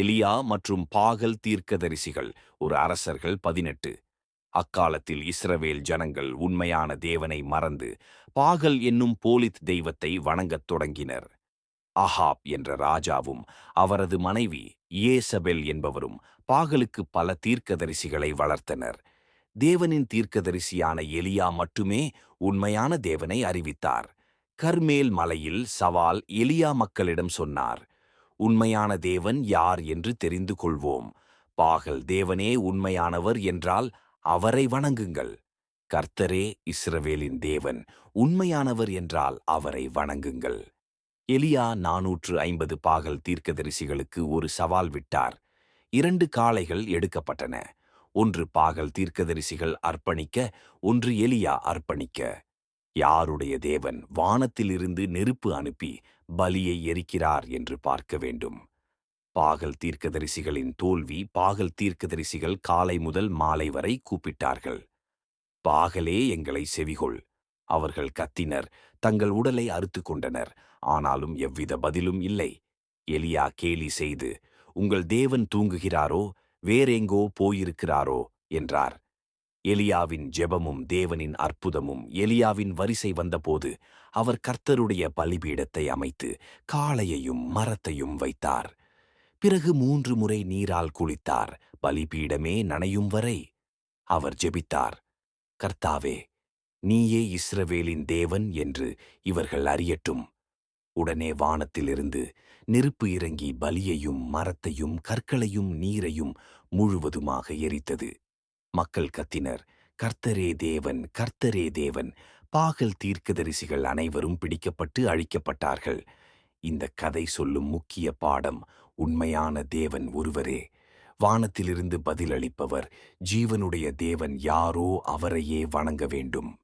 எலியா மற்றும் பாகல் தீர்க்கதரிசிகள். ஒரு அரசர்கள் பதினெட்டு. அக்காலத்தில் இஸ்ரவேல் ஜனங்கள் உண்மையான தேவனை மறந்து பாகல் என்னும் போலித் தெய்வத்தை வணங்கத் தொடங்கினர். அஹாப் என்ற ராஜாவும் அவரது மனைவி ஏசபெல் என்பவரும் பாகலுக்கு பல தீர்க்கதரிசிகளை வளர்த்தனர். தேவனின் தீர்க்கதரிசியான எலியா மட்டுமே உண்மையான தேவனை அறிவித்தார். கர்மேல் மலையில் சவால் எலியா மக்களிடம் சொன்னார். உண்மையான தேவன் யார் என்று தெரிந்து கொள்வோம். பாகல் தேவனே உண்மையானவர் என்றால் அவரை வணங்குங்கள். கர்த்தரே இஸ்ரவேலின் தேவன் உண்மையானவர் என்றால் அவரை வணங்குங்கள். எலியா நாநூற்று ஐம்பது பாகல் தீர்க்கதரிசிகளுக்கு ஒரு சவால் விட்டார். இரண்டு காளைகள் எடுக்கப்பட்டன. ஒன்று பாகல் தீர்க்கதரிசிகள் அர்ப்பணிக்க ஒன்று எலியா அர்ப்பணிக்க. யாருடைய தேவன் வானத்திலிருந்து நெருப்பு அனுப்பி பலியை எரிக்கிறார் என்று பார்க்க வேண்டும். பாகல் தீர்க்கதரிசிகளின் தோல்வி பாகல் தீர்க்கதரிசிகள் காலை முதல் மாலை வரை கூப்பிட்டார்கள். பாகலே எங்களை செவிகொள். அவர்கள் கத்தினர். தங்கள் உடலை அறுத்து கொண்டனர். ஆனாலும் எவ்வித பதிலும் இல்லை. எலியா கேலி செய்து உங்கள் தேவன் தூங்குகிறாரோ? வேறெங்கோ போயிருக்கிறாரோ? என்றார். எலியாவின் ஜெபமும் தேவனின் அற்புதமும் எலியாவின் வரிசை வந்தபோது அவர் கர்த்தருடைய பலிபீடத்தை அமைத்து காளையையும் மரத்தையும் வைத்தார். பிறகு மூன்று முறை நீரால் குளித்தார். பலிபீடமே நனையும் வரை அவர் ஜெபித்தார். கர்த்தாவே நீயே இஸ்ரவேலின் தேவன் என்று இவர்கள் அறியட்டும். உடனே வானத்திலிருந்து நெருப்பு இறங்கி பலியையும் மரத்தையும் கற்களையும் நீரையும் முழுவதுமாக எரித்தது. மக்கள் கத்தினர். கர்த்தரே தேவன் கர்த்தரே தேவன். பாகல் தீர்க்கதரிசிகள் அனைவரும் பிடிக்கப்பட்டு அழிக்கப்பட்டார்கள். இந்த கதை சொல்லும் முக்கிய பாடம் உண்மையான தேவன் ஒருவரே. வானத்திலிருந்து பதிலளிப்பவர் ஜீவனுடைய தேவன் யாரோ அவரையே வணங்க வேண்டும்.